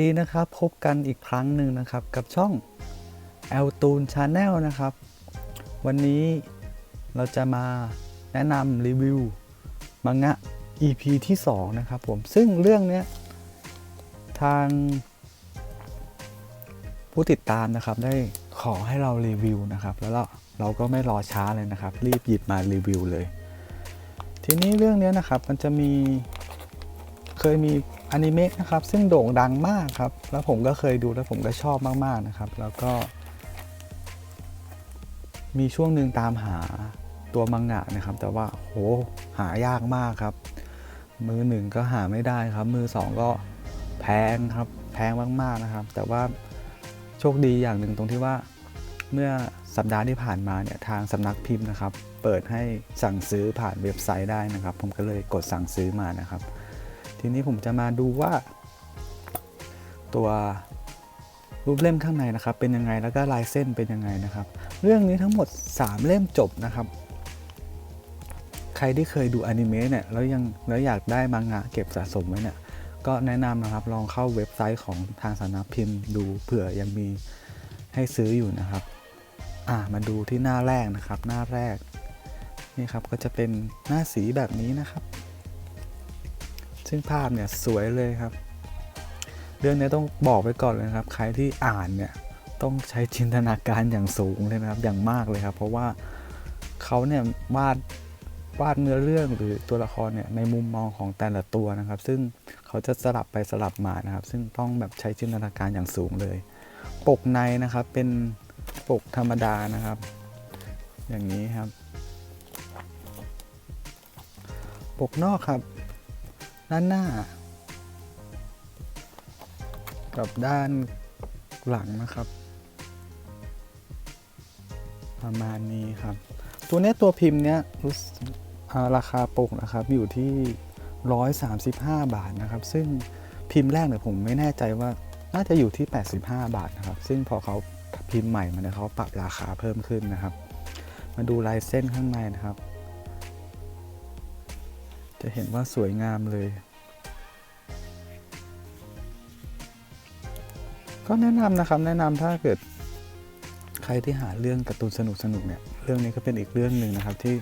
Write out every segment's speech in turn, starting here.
ดีนะครับ พบกันอีกครั้งหนึ่งนะครับ กับช่อง e l t o o n Channel นะครับ วันนี้เราจะมาแนะนำรีวิวมังงะ EP ที่ 2 นะครับผม ซึ่งเรื่องนี้ทาง ผู้ติดตามนะครับได้ขอให้เรารีวิวนะครับ แล้วเราเราก็ไม่รอช้าเลยนะครับ รีบหยิบมารีวิวเลย ทีนี้เรื่องนี้นะครับมันจะมีเคยมี อนิเมะนะครับซึ่งโด่งดังมากครับ แล้วผมก็เคยดูแล้วผมก็ชอบมากๆนะครับ แล้วก็ มีช่วงหนึ่งตามหาตัวมังงะนะครับ แต่ว่าโหหายากมากครับ มือหนึ่งก็หาไม่ได้ครับ มือสองก็แพงครับ แพงมากๆนะครับ แต่ว่าโชคดีอย่างหนึ่งตรงที่ว่าเมื่อสัปดาห์ที่ผ่านมาเนี่ยทางสำนักพิมพ์นะครับ เปิดให้สั่งซื้อผ่านเว็บไซต์ได้นะครับ ผมก็เลยกดสั่งซื้อมานะครับ ทีนี้ผมจะมาดูว่า ตัวรูปเล่มข้างในนะครับ เป็นยังไงแล้วก็ลายเส้นเป็นยังไงนะครับ เรื่องนี้ทั้งหมด 3 เล่มจบนะครับ ใครที่เคยดูอนิเมะเนี่ยแล้วยังแล้วอยากได้มังงะเก็บสะสมไว้เนี่ยก็แนะนำนะครับลองเข้าเว็บไซต์ของทางสำนักพิมพ์ดูเผื่อยังมีให้ซื้ออยู่นะครับ อ่ามาดูที่หน้าแรกนะครับ หน้าแรกนี่ครับก็จะเป็นหน้าสีแบบนี้นะครับ ซึ่งภาพเนี่ยสวยเลยครับ เรื่องนี้ต้องบอกไว้ก่อนเลยครับ ใครที่อ่านเนี่ยต้องใช้จินตนาการอย่างสูงเลยนะครับ อย่างมากเลยครับ เพราะว่าเขาเนี่ยวาดวาดเนื้อเรื่องหรือตัวละครเนี่ยในมุมมองของแต่ละตัวนะครับ ซึ่งเขาจะสลับไปสลับมานะครับ ซึ่งต้องแบบใช้จินตนาการอย่างสูงเลย ปกในนะครับเป็นปกธรรมดานะครับ อย่างนี้ครับ ปกนอกครับ ด้านหน้า กับด้านหลังนะครับ ประมาณนี้ครับ ตัวนี้ตัวพิมพ์เนี้ยราราคาปกนะครับอยู่ที่ 135 บาทนะครับ ซึ่งพิมพ์แรกเนี่ยผมไม่แน่ใจว่าน่าจะอยู่ที่ 85 บาทนะครับ ซึ่งพอเขาพิมพ์ใหม่มาเนี่ยเขาปรับราคาเพิ่มขึ้นนะครับ มาดูลายเส้นข้างในนะครับ จะเห็นว่าสวยงามเลย ก็แนะนำนะครับ แนะนำถ้าเกิดใครที่หาเรื่องการ์ตูนสนุกสนุกเนี่ย เรื่องนี้ก็เป็นอีกเรื่องหนึ่งนะครับที่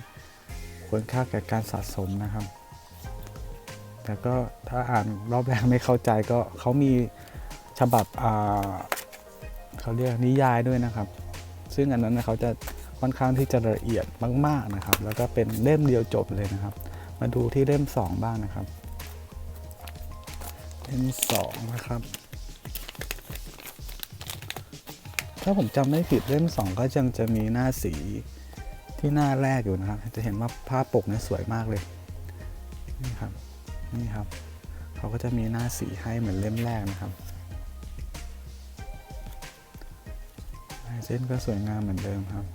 ควรค่าแก่การสะสมนะครับ แต่ก็ถ้าอ่านรอบแรกไม่เข้าใจก็เขามีฉบับอ่าเขาเรียกนิยายด้วยนะครับ ซึ่งอันนั้นเขาจะค่อนข้างที่จะละเอียดมาก ๆนะครับ แล้วก็เป็นเล่มเดียวจบเลยนะครับ มาดูที่เล่ม 2 บ้างนะครับ เล่ม 2 นะครับ ถ้าผมจำไม่ผิดเล่ม 2 ก็ยังจะมีหน้าสีที่หน้าแรกอยู่นะครับ จะเห็นว่าภาพปกเนี่ยสวยมากเลย นี่ครับ นี่ครับ เขาก็จะมีหน้าสีให้เหมือนเล่มแรกนะครับเส้นก็สวยงามเหมือนเดิมครับ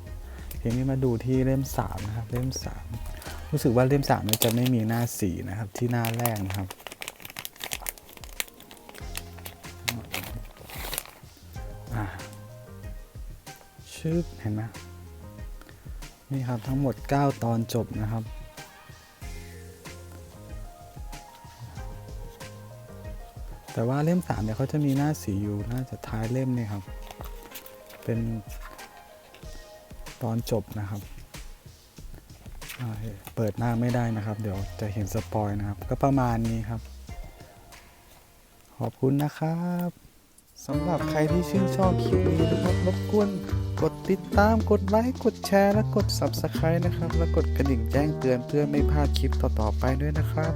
ทีนี้มาดูที่เล่ม 3 นะครับ เล่ม 3 รู้สึกว่าเล่ม3เนี่ยจะไม่มีหน้าสีนะครับที่หน้าแรกนะครับ ชื่อเห็นไหมนี่ครับทั้งหมด 9 ตอนจบนะครับแต่ว่าเล่ม3เนี่ยเขาจะมีหน้าสีอยู่น่าจะท้ายเล่มเนี่ยครับ เป็นตอนจบนะครับ เปิดหน้าไม่ได้นะครับ เดี๋ยวจะเห็นสปอยนะครับ ก็ประมาณนี้ครับ ขอบคุณนะครับสำหรับใครที่ชื่นชอบคลิปนี้นะครับรบกวนกดติดตามกดไลค์กดแชร์และกด Subscribe นะครับ และกดกระดิ่งแจ้งเตือนเพื่อไม่พลาดคลิปต่อๆไปด้วยนะครับ